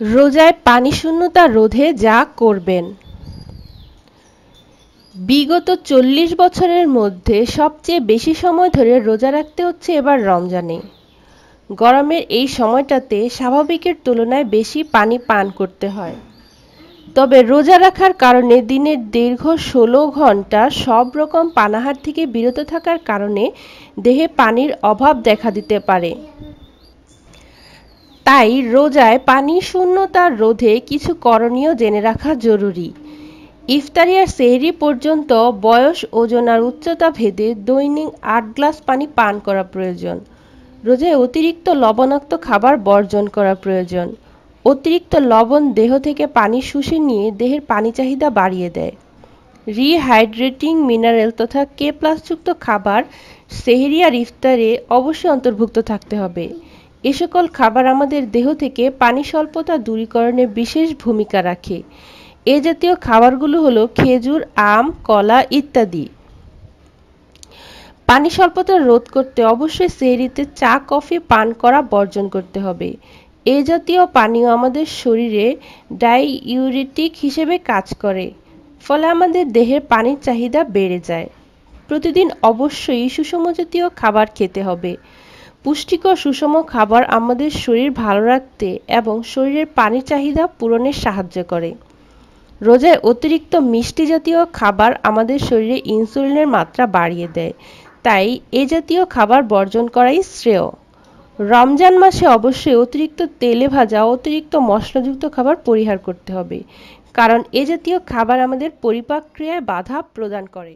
রোজায় পানি শূন্যতা রোধে যা করবেন। বিগত চল্লিশ বছরের মধ্যে সবচেয়ে বেশি সময় ধরে রোজা রাখতে হচ্ছে এবার রমজানে। গরমের এই সময়টাতে স্বাভাবিকের তুলনায় বেশি পানি পান করতে হয়। তবে রোজা রাখার কারণে দিনের দীর্ঘ ষোলো ঘণ্টা সব রকম পানাহার থেকে বিরত থাকার কারণে দেহে পানির অভাব দেখা দিতে পারে। তাই রোজায় পানি শূন্যতা রোধে কিছু করণীয় জেনে রাখা জরুরি। ইফতারি আর সেহরি পর্যন্ত বয়স, ওজন আর উচ্চতা ভেদে দৈনিক আট গ্লাস পানি পান করা প্রয়োজন। রোজায় অতিরিক্ত লবণাক্ত খাবার বর্জন করা প্রয়োজন। অতিরিক্ত লবণ দেহ থেকে পানি শুষে নিয়ে দেহের পানি চাহিদা বাড়িয়ে দেয়। রিহাইড্রেটিং মিনারেল তথা কে প্লাসযুক্ত খাবার সেহরি আর ইফতারে অবশ্যই অন্তর্ভুক্ত থাকতে হবে। এ সকল খাবার আমাদের দেহ থেকে পানি স্বল্পতা দূরীকরণে বিশেষ ভূমিকা রাখে। এ জাতীয় খাবারগুলো হলো খেজুর, আম, কলা ইত্যাদি। পানি স্বল্পতা রোধ করতে অবশ্যই সেহরিতে চা, কফি, পান করা বর্জন করতে হবে। এ জাতীয় পানীয় আমাদের শরীরে ডাইইউরেটিক হিসেবে কাজ করে, ফলে আমাদের দেহের পানির চাহিদা বেড়ে যায়। প্রতিদিন অবশ্যই সুষম জাতীয় খাবার খেতে হবে। পুষ্টিকর সুষম খাবার আমাদের শরীর ভালো রাখতে এবং শরীরের পানির চাহিদা পূরণে সাহায্য করে। রোজায় অতিরিক্ত মিষ্টি জাতীয় খাবার আমাদের শরীরে ইনসুলিনের মাত্রা বাড়িয়ে দেয়, তাই এ জাতীয় খাবার বর্জন করাই শ্রেয়। রমজান মাসে অবশ্যই অতিরিক্ত তেলে ভাজা অতিরিক্ত মশলাযুক্ত খাবার পরিহার করতে হবে, কারণ এ জাতীয় খাবার আমাদের পরিপাক ক্রিয়ায় বাধা প্রদান করে।